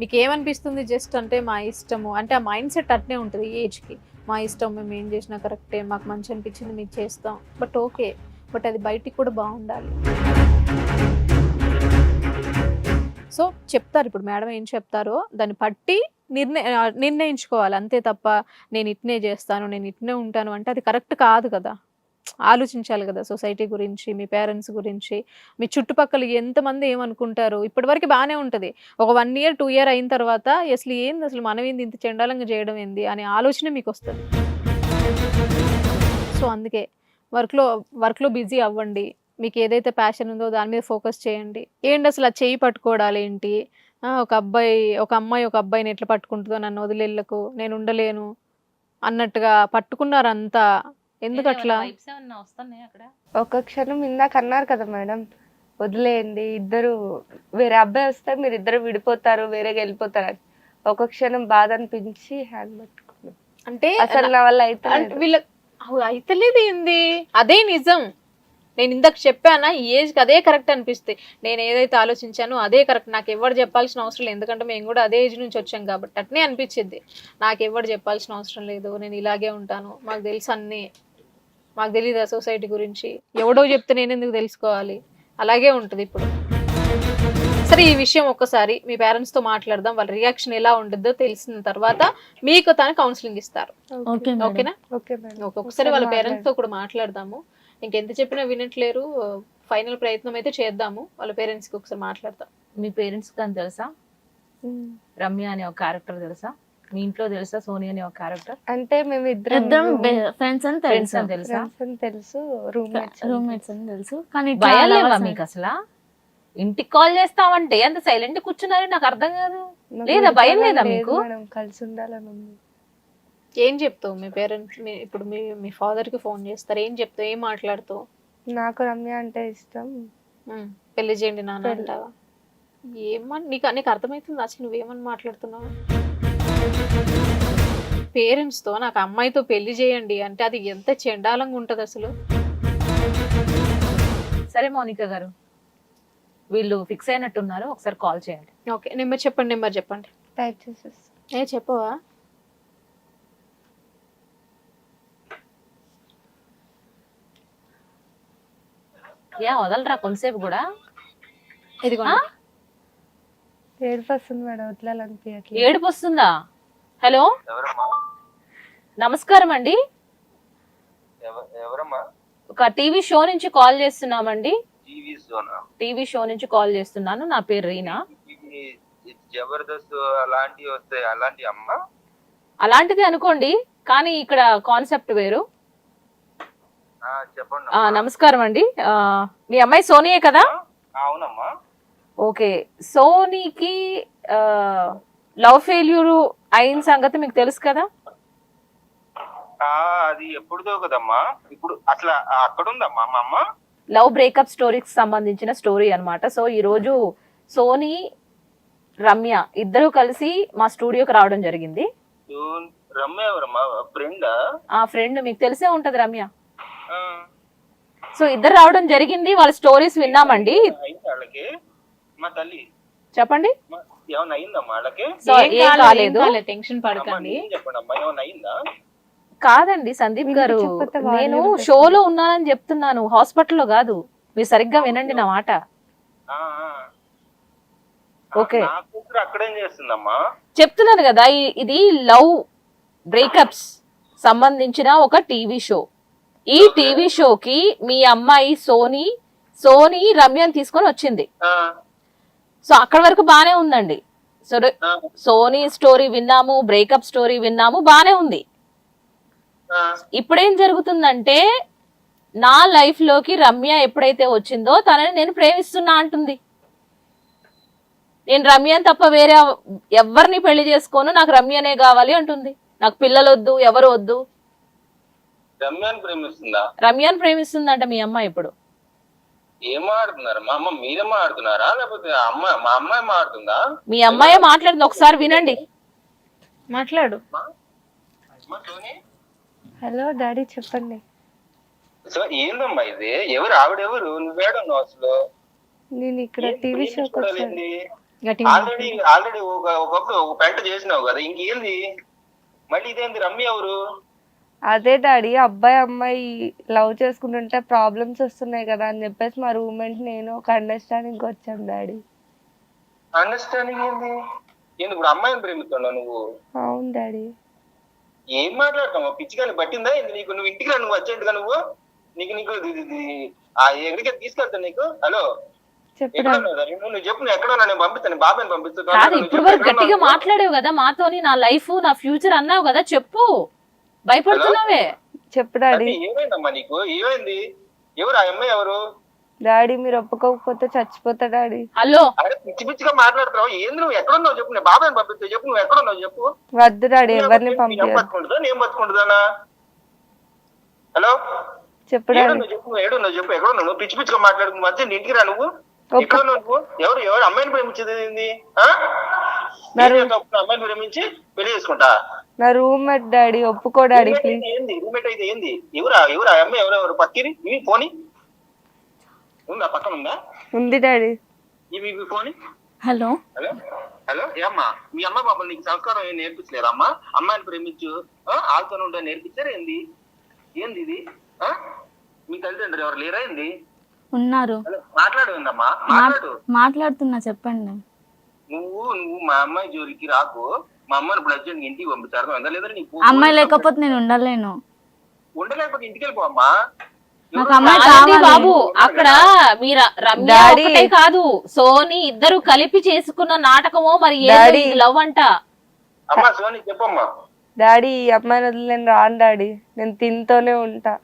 మీకు ఏమనిపిస్తుంది జస్ట్ అంటే మా ఇష్టము? అంటే ఆ మైండ్ సెట్ అట్నే ఉంటుంది ఏజ్కి మా ఇష్టం మేము ఏం చేసినా కరెక్టే మాకు మంచి అనిపించింది మీకు చేస్తాం. బట్ ఓకే బట్ అది బయటికి కూడా బాగుండాలి. సో చెప్తారు ఇప్పుడు మేడం ఏం చెప్తారో దాన్ని పట్టి నిర్ణయ నిర్ణయించుకోవాలి. అంతే తప్ప నేను ఇట్నే చేస్తాను నేను ఇట్నే ఉంటాను అంటే అది కరెక్ట్ కాదు కదా. ఆలోచించాలి కదా సొసైటీ గురించి మీ పేరెంట్స్ గురించి. మీ చుట్టుపక్కల ఎంతమంది ఏమనుకుంటారు? ఇప్పటివరకు బాగానే ఉంటుంది. ఒక వన్ ఇయర్ టూ ఇయర్ అయిన తర్వాత అసలు ఏంది? అసలు మనం ఏంది? ఇంత చెండాలంగా చేయడం ఏంది? అనే ఆలోచన మీకు వస్తుంది సో అందుకే వర్క్లో వర్క్లో బిజీ అవ్వండి. మీకు ఏదైతే ప్యాషన్ ఉందో దాని మీద ఫోకస్ చేయండి. ఏంటి అసలు ఆ చేయి పట్టుకోవడాలు ఏంటి? ఒక అబ్బాయి ఒక అమ్మాయి ఒక అబ్బాయిని ఎట్లా పట్టుకుంటుందో నన్ను వదిలేళ్ళకు? నేను ఉండలేను అన్నట్టుగా పట్టుకున్నారు అంతా ఎందుకు అట్లా? ఒక క్షణం ఇందాక అన్నారు కదా మేడం వదిలేయండి ఇద్దరు వేరే అబ్బాయి వస్తే మీరు ఇద్దరు విడిపోతారు వేరేగా వెళ్ళిపోతారు అని. ఒక క్షణం బాధ అనిపించి హ్యాండ్ పట్టుకున్నాం. అంటే అసలు నా వల్ల అయితే అంటే వీళ్ళ అవు అయితలేదు ఏంది? అదే నిజం. నేను ఇందాక చెప్పానా ఈ ఏజ్కి అదే కరెక్ట్ అనిపిస్తుంది నేను ఏదైతే ఆలోచించానో అదే కరెక్ట్. నాకు ఎవరు చెప్పాల్సిన అవసరం లేదు. ఎందుకంటే మేము కూడా అదే ఏజ్ నుంచి వచ్చాం కాబట్టి అట్నే అనిపించింది నాకు ఎవరు చెప్పాల్సిన అవసరం లేదు. నేను ఇలాగే ఉంటాను. మాకు తెలుసు అన్నీ. మాకు తెలియదు ఆ సొసైటీ గురించి. ఎవడో చెప్తే నేను ఎందుకు తెలుసుకోవాలి? అలాగే ఉంటుంది ఇప్పుడు. సరే ఈ విషయం ఒక్కసారి మీ parents తో మాట్లాడదాం. వాళ్ళ రియాక్షన్ ఎలా ఉంటుందో తెలిసిన తర్వాత మీకు తను కౌన్సిలింగ్ ఇస్తారు. ఓకేనా ఓకే మేడం ఓకే, ఒకసారి వాళ్ళ పేరెంట్స్తో కూడా మాట్లాడదాము. ఇంకెంత చెప్పినా వినట్లేరు. ఫైనల్ ప్రయత్నం అయితే చేద్దాము. వాళ్ళ పేరెంట్స్కి ఒకసారి మాట్లాడదాం. మీ పేరెంట్స్ కానీ తెలుసా? ఉమ్. రమ్య అనే ఒక క్యారెక్టర్ తెలుసా? మీ ఇంట్లో తెలుసా సోని అనే ఒక క్యారెక్టర్ అంటే మేము ఇద్దరం ఇద్దరం ఫ్రెండ్స్ అని తెలుసు. అని తెలుసా? ఫ్రెండ్స్ అని తెలుసు రూమ్మేట్స్ అని తెలుసు. కానీ ఇట్లా భయం లేవా lovers మీకు అసలు? ఇంటికి కాల్ చేస్తామంటే అంత సైలెంట్ కూర్చున్నారు నాకు అర్థం కాదు. లేదా? భయం లేదా మీకు? కలిసి ఉండాలని ఉంది ఏం చెప్తావు? మీ పేరెంట్స్ ఇప్పుడు మీ మీ father కి ఫోన్ చేస్తారు. ఏం చెప్తావు? ఏం మాట్లాడుతావు? నాకు రమ్య అంటే ఇష్టం. పెళ్ళి చేయండి నాన్న. అంటావా? ఏమని నీకు నీకు అర్థమవుతుంది? అసలు నువ్వేమని మాట్లాడుతున్నావు? పేరెంట్స్తో నాకు అమ్మాయితో పెళ్ళి చేయండి అంటే అది ఎంత చెండాలంగా ఉంటది అసలు? సరే మౌనిక గారు వీళ్ళు ఫిక్స్ అయినట్టున్నారు ఒకసారి కాల్ చేయండి. ఓకే నెంబర్ చెప్పండి నెంబర్ చెప్పండి. టైప్ చేసేస్తాం. ఏ చెప్పవా? యా వదలరా కొంతసేపు కూడా? ఇదిగో? ఏడుపు వస్తుంది మేడం వదలాలనిపించట్లేదు ఏడుపు వస్తుందా? హలో? నమస్కారం అండి. ఒక టీవీ షో నుంచి కాల్ చేస్తున్నామండి. టీవీ షో నుంచి కాల్ చేస్తున్నాను. నా పేరు రీనా. జబర్దస్త్ అలాంటివి వస్తాయి. అలాంటి అమ్మా? అలాంటిది అనుకోండి కానీ ఇక్కడ కాన్సెప్ట్ వేరు. చెప్పండి. నమస్కారం అండి. మీ అమ్మాయి సోనియే కదా? అవునమ్మా. ఓకే. సోనీకి లవ్ ఫెయిల్యూర్ అయిన సంగతి మీకు తెలుసు కదా? అది ఎప్పుడుదో కదమ్మా. ఇప్పుడు అట్లా అక్కడ ఉందమ్మా మా అమ్మ? లవ్ బ్రేకప్ స్టోరీకి సంబంధించిన స్టోరీ అన్నమాట. సో ఈ రోజు సోనీ రమ్య ఇద్దరు కలిసి మా స్టూడియోకి రావడం జరిగింది. రమ్య ఎవరమ్మా? ఫ్రెండా? ఆ ఫ్రెండ్ మీకు తెలిసే ఉంటది రమ్య. సో ఇద్దరు రావడం జరిగింది. వాళ్ళ స్టోరీస్ విన్నామండి. మా తల్లి. చెప్పండి. అయిందమ్మా వాళ్ళకి? సో ఏం కాలేదు టెన్షన్ అమ్మా, పడకండి. నేనేం చెప్పండి అమ్మా ఏమన్నా అయిందా? కాదండి సందీప్ గారు వాళ్ళు నేను షోలో ఉన్నానని చెప్తున్నాను హాస్పిటల్లో కాదు. మీరు సరిగ్గా వినండి నా మాట. ఆ, ఆ. ఓకే. నా కూతురు అక్కడేం చేస్తుందమ్మా? చెప్తున్నాను కదా ఈ- ఇది లవ్ బ్రేకప్స్ సంబంధించిన ఒక టీవీ షో. ఈ టీవీ షోకి మీ అమ్మాయి సోనీ సోనీ రమ్యని తీసుకొని వచ్చింది. ఆ, సో అక్కడ వరకు బానే ఉందండి. సో సోనీ స్టోరీ విన్నాము బ్రేకప్ స్టోరీ విన్నాము బానే ఉంది. ఇప్పుడేం జరుగుతుందంటే నా లైఫ్లోకి రమ్య ఎప్పుడైతే వచ్చిందో తనని నేను ప్రేమిస్తున్నా అంటుంది. నేను రమ్యని తప్ప వేరే ఎవరిని పెళ్ళి చేసుకోను నాకు రమ్యనే కావాలి అంటుంది. నాకు పిల్లలు వద్దు ఎవరు వద్దు రమ్యాన్ని ప్రేమిస్తుందా? రమ్యని ప్రేమిస్తుందంట మీ అమ్మాయి ఇప్పుడు. ఏం ఆడుతున్నారు? మా అమ్మ మీరే మాడుతున్నారా లేకపోతే అమ్మ మా అమ్మాయి మాడుతుందా మీ అమ్మాయి మాట్లాడింది ఒకసారి వినండి. మాట్లాడు. హలో డాడీ చెప్పండి. సో ఏందమ్మా ఇది? ఎవరు? ఆవిడెవరు? నువ్వేడున్నావు అసలు? నేను ఇక్కడ టీవీ షోకి వచ్చాను. ఆల్రెడీ ఆల్రెడీ ఒక ఒకప్పుడు ఒక పెంట చేసినావు కదా. ఇంకేంది? మళ్ళీ ఇదేంది? రమ్య ఎవరు? అదే డాడీ అబ్బాయి అమ్మాయి లవ్ చేసుకుంటుంటే ప్రాబ్లమ్స్ వస్తున్నాయి కదా అని చెప్పేసి మా రూమ్మేట్ నేను ఒక అండర్స్టాండింగ్ వచ్చాం డాడీ. అండర్స్టాండింగ్ ఏంది? ఏంది ఇప్పుడు అమ్మాయిని ప్రేమిస్తున్నావు నువ్వు? అవును డాడీ. ఏం మాట్లాడతావు? పిచ్చిగాని పట్టిందా ఏంది నీకు? నువ్వు ఇంటికి రా నువ్వు అర్జెంట్గా నువ్వు? నీకు నీకు ఆ ఎక్కడికి తీసుకెళ్తాను నీకు? హలో? నువ్వు చెప్పు నేను ఎక్కడ ఉన్నా నేను పంపిస్తాను బాబాయ్ పంపిస్తాను ఇప్పుడు వరకు గట్టిగా? మాట్లాడేవు కదా మాతోని నా లైఫ్ నా ఫ్యూచర్ అన్నావు కదా చెప్పు. భయపడుతున్నావే? చెప్పు డాడీ. ఏమైందమ్మా నీకు? ఏమైంది? ఎవరు? ఆ అమ్మాయి ఎవరు? డాడీ మీరు ఒప్పుకోకపోతే చచ్చిపోతా డాడీ. హలో. అరే పిచ్చి పిచ్చిగా మాట్లాడుతున్నావు? ఏంది నువ్వు? ఎక్కడ ఉన్నావు చెప్పు నేను బాబాయ్ పంపిస్తా చెప్పు నువ్వు ఎక్కడ ఉన్నావు చెప్పు. వద్దు డాడీ ఎవరిని బతుకుంటుందా నేను బతుకుంటుందానా హలో? చెప్పు డాడీ. నువ్వు చెప్పు ఏడు నువ్వు చెప్పు ఎక్కడ ఉన్నావు? నువ్వు పిచ్చి పిచ్చిగా మాట్లాడుకు మధ్య నీ ఇంటికి రా నువ్వు. ఎక్కడ ఉన్నావు నువ్వు? ఎవరు? ఎవరు? అమ్మాయిని ప్రేమించేది ఆ? అమ్మాయిని ప్రేమించి పెళ్ళి చేసుకుంటా? నా రూమ్మేట్ డాడీ ఒప్పుకో డాడీ ప్లీజ్. ఏంది? రూమ్మేట్ అయితే ఏంది? ఎవరా ఎవరు? ఆ అమ్మాయి ఎవరు ఎవరు? పక్కిరి? ఇవి పోని? ఉందా? పక్కన ఉందా? ఉంది డాడీ. ఇవి ఇవి పోని? హలో. హలో? హలో? ఏమ్మా మీ అమ్మ బాబు నీకు సంస్కారం ఏం నేర్పించలేరా అమ్మా? అమ్మాయిని ప్రేమించు ఆల్తో ఉండే నేర్పించారు ఏంది? ఏంది ఇది? ఆ? మీ తల్లిదండ్రులు ఎవరు లేరా ఏంది? ఉన్నారు. హలో మాట్లాడు ఏందమ్మా? మాట్లాడు. మాట్లాడుతున్నా చెప్పండి. నువ్వు నువ్వు మా అమ్మాయి జోలికి రాకు. మా అమ్మని ఇప్పుడు అర్జెంట్ ఇంటికి పంపించారు? లేదా నీకు అమ్మాయి లేకపోతే నేను ఉండలేను. ఉండలేకపోతే ఇంటికి వెళ్ళిపో అమ్మా. నాకు అమ్మాయి కాదండి కావాలి. బాబు? అక్కడ మీరు రమ్య డాడీ. ఒకటే కాదు. సోని ఇద్దరు కలిపి చేసుకున్న నాటకమో మరి. లవ్ అంట. అమ్మా సోని చెప్పమ్మా. డాడీ ఈ అమ్మాయిని వదిలి నేను రాను డాడీ. నేను తింతోనే ఉంటా.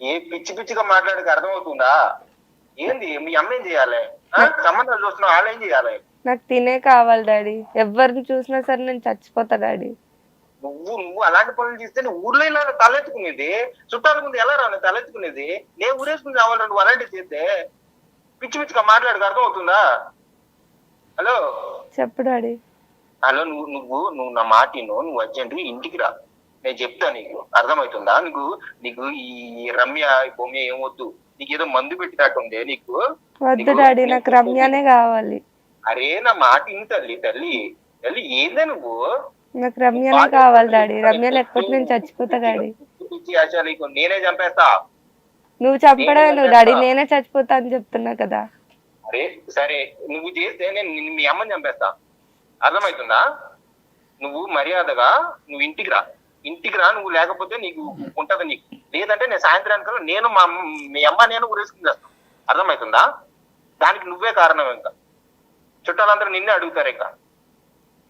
ఏ పిచ్చి పిచ్చిగా మాట్లాడక అర్థమవుతుందా? ఏంది? మీ అమ్మ ఏం చేయాలి? సంబంధాలు చూస్తున్నావు వాళ్ళు ఏం చేయాలి? నాకు తినే కావాలి డాడీ. ఎవరిని చూసినా సరే నేను చచ్చిపోతా డాడీ. నువ్వు నువ్వు అలాంటి పనులు చేస్తే నువ్వు ఊర్లో ఇలా తలెత్తుకునేది? చుట్టాల ముందు ఎలా రాను తలెత్తుకునేది? నేను ఊరేసుకుని రావాలి నువ్వు అలాంటివి చేస్తే? పిచ్చి పిచ్చిగా మాట్లాడక అర్థమవుతుందా? హలో? చెప్పు డాడీ. హలో నువ్వు నువ్వు నువ్వు నా మాటిను నువ్వు అర్జెంట్ ఇంటికి రా. నేను చెప్తా నీకు. అర్థమవుతుందా? నీకు నీకు ఈ రమ్య ఈ భూమి ఏమొద్దు. నీకు ఏదో మందు పెట్టినట్టుందే నీకు. వద్దు డాడీ. నాకు రమ్యనే కావాలి. అరే నా మాట ఇను తల్లి. తల్లి తల్లి ఏందే నువ్వు? నాకు రమ్యనే కావాలి డాడీ. రమ్య లేకపోతే నేను చచ్చిపోతా డాడీ? నేనే చంపేస్తా. నువ్వు చంపడం నువ్వు డాడీ. నేనే చచ్చిపోతా అని చెప్తున్నా కదా. అరే సరే నువ్వు చేస్తే నేను మీ అమ్మని చంపేస్తా. అర్థమవుతుందా? నువ్వు మర్యాదగా నువ్వు ఇంటికి రా. ఇంటికి రా నువ్వు లేకపోతే నీకు ఉంటది నీకు. లేదంటే నేను సాయంత్రానికి నేను మా మీ అమ్మ నేను ఊరేసుకుని చేస్తాను అర్థమవుతుందా? దానికి నువ్వే కారణం ఇంకా. చుట్టాలందరూ నిన్నే అడుగుతారు ఇంకా.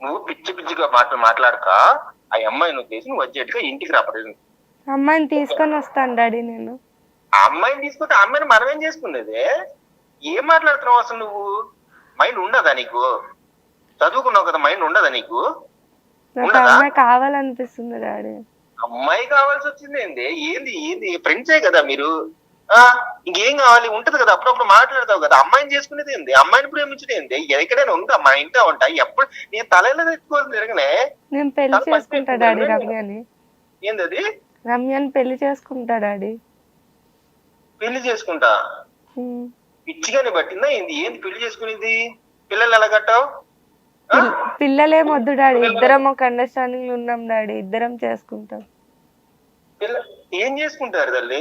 నువ్వు పిచ్చి పిచ్చిగా మాటలు మాట్లాడక ఆ అమ్మాయి నువ్వు చేసి నువ్వు వచ్చేట్టుగా ఇంటికి రా ప్రజెంట్ అమ్మాయిని తీసుకొని వస్తాను డాడీ నేను. ఆ అమ్మాయిని తీసుకుంటే ఆ అమ్మాయిని మనం ఏం చేసుకునేది? ఏం మాట్లాడుతున్నావు అసలు నువ్వు? మైండ్ ఉండదా నీకు? చదువుకున్నావు కదా మైండ్ ఉండదా నీకు? అమ్మాయి కావాలనిపిస్తుంది డాడీ. అమ్మాయి కావాల్సి వచ్చింది ఏంది ఏంది? ఏంది ఫ్రెండ్సే కదా మీరు. ఇంకేం కావాలి? ఉంటది కదా అప్పుడప్పుడు మాట్లాడతావు కదా. అమ్మాయిని చేసుకునేది ఏంది? అమ్మాయిని ప్రేమించడం ఏంది? ఎక్కడైనా ఉందా? మా ఇంట్లో ఉంటా? ఎప్పుడు? నేను తలలో తెచ్చుకోవాలి తిరగనే? నేను పెళ్ళి చేసుకుంటా డాడీ రమ్యని. పెళ్ళి చేసుకుంటా డాడీ. పెళ్ళి చేసుకుంటా. పిచ్చిగానే పట్టిందా ఏంది? ఏంది పెళ్ళి చేసుకునేది? పిల్లలు ఎలా కట్టావు? పిల్లలేం వద్దు డాడీ. ఇద్దరం ఒక అండర్స్టాండింగ్ ఉన్నాం డాడీ. ఇద్దరం చేసుకుంటాం. పిల్ల ఏం చేసుకుంటారు తల్లి?